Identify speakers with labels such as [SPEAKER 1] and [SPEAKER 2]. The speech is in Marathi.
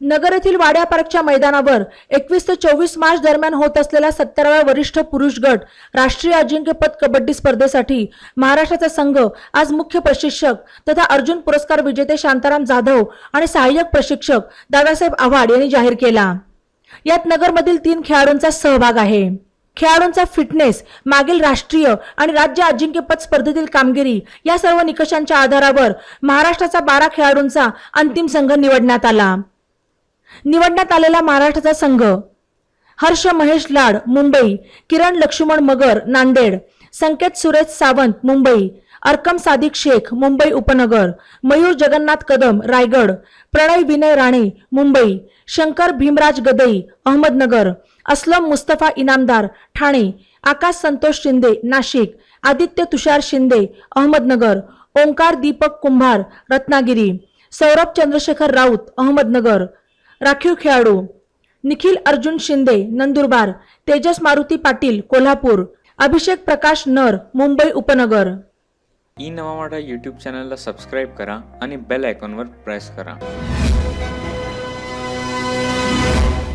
[SPEAKER 1] नगर येथील वाड्या पार्कच्या मैदानावर एकवीस ते चोवीस मार्च दरम्यान होत असलेल्या सत्तराव्या वरिष्ठ पुरुष गट राष्ट्रीय अजिंक्यपद कबड्डी स्पर्धेसाठी महाराष्ट्राचा संघ आज मुख्य प्रशिक्षक तथा अर्जुन पुरस्कार विजेते शांताराम जाधव आणि सहाय्यक प्रशिक्षक दादासाहेब आव्हाड यांनी जाहीर केला. यात नगरमधील तीन खेळाडूंचा सहभाग आहे. खेळाडूंचा फिटनेस मागील राष्ट्रीय आणि राज्य अजिंक्यपद स्पर्धेतील कामगिरी या सर्व निकषांच्या आधारावर महाराष्ट्राचा बारा खेळाडूंचा अंतिम संघ निवडण्यात आला. निवडण्यात आलेला महाराष्ट्राचा संघ. हर्ष महेश लाड मुंबई. किरण लक्ष्मण मगर नांदेड. संकेत सुरेश सावंत मुंबई. अर्कम सादिक शेख मुंबई उपनगर. मयूर जगन्नाथ कदम रायगड. प्रणय विनय राणे मुंबई. शंकर भीमराज गदई अहमदनगर. असलम मुस्तफा इनामदार ठाणे. आकाश संतोष शिंदे नाशिक. आदित्य तुषार शिंदे अहमदनगर. ओंकार दीपक कुंभार रत्नागिरी. सौरभ चंद्रशेखर राऊत अहमदनगर. राखीव खेळाडू. निखिल अर्जुन शिंदे नंदुरबार तेजस मारुती पाटील कोल्हापूर. अभिषेक प्रकाश नर मुंबई उपनगर.
[SPEAKER 2] ई नवा यूट्यूब चॅनलला सबस्क्राईब करा आणि बेल आयकॉनवर प्रेस करा.